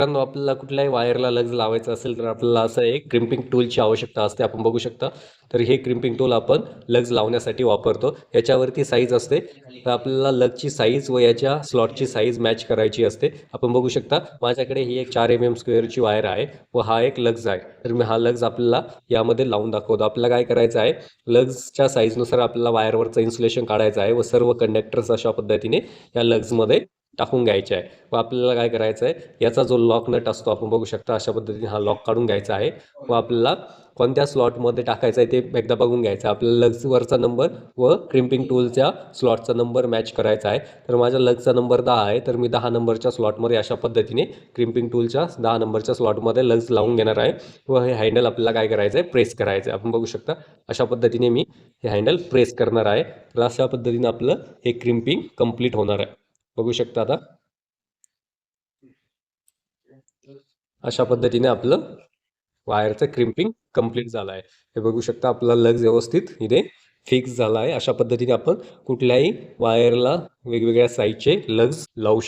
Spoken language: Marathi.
मित्रांनो आपल्याला कुठल्याही वायरला लग्ज लावायचं असेल तर आपल्याला असं एक क्रिम्पिंग टूलची आवश्यकता असते. आपण बघू शकता. तर हे क्रिम्पिंग टूल आपण लग्ज लावण्यासाठी वापरतो. याच्यावरती साईज असते. तर आपल्याला लगची साईज व याच्या स्लॉटची साईज मॅच करायची असते. आपण बघू शकता माझ्याकडे ही एक चार एम एम स्क्वेअरची वायर आहे व हा एक लग्ज आहे. तर मी हा लग्ज आपल्याला यामध्ये लावून दाखवतो. आपल्याला काय करायचं आहे? लग्जच्या साईजनुसार आपल्याला वायरवरचं इन्सुलेशन काढायचं आहे व सर्व कंडक्टर्स अशा पद्धतीने या लग्जमध्ये टाकून घ्यायचे आहे. व आपल्याला काय करायचं आहे याचा जो लॉक नट असतो आपण बघू शकता अशा पद्धतीने हा लॉक काढून घ्यायचा आहे. व आपल्याला कोणत्या स्लॉटमध्ये टाकायचं आहे ते एकदा बघून घ्यायचं आहे. आपल्याला लग्जवरचा नंबर व क्रिम्पिंग टूलच्या स्लॉटचा नंबर मॅच करायचा आहे. तर माझ्या लगचा नंबर दहा आहे तर मी दहा नंबरच्या स्लॉटमध्ये अशा पद्धतीने क्रिम्पिंग टूलच्या दहा नंबरच्या स्लॉटमध्ये लग्ज लावून घेणार आहे. व हे हँडल आपल्याला काय करायचं आहे प्रेस करायचं आहे आपण बघू शकता अशा पद्धतीने मी हे हँडल प्रेस करणार आहे. तर अशा पद्धतीने आपलं हे क्रिम्पिंग कंप्लीट होणार आहे. बघू शकता आता. अशा पद्धतीने आपलं वायरचं क्रिम्पिंग कंप्लीट झालं आहे हे बघू शकता आपला लग व्यवस्थित इथे फिक्स झाला आहे अशा पद्धतीने आपण कुठल्याही वायरला वेगवेगळ्या साईजचे लग्स लावू शकतो.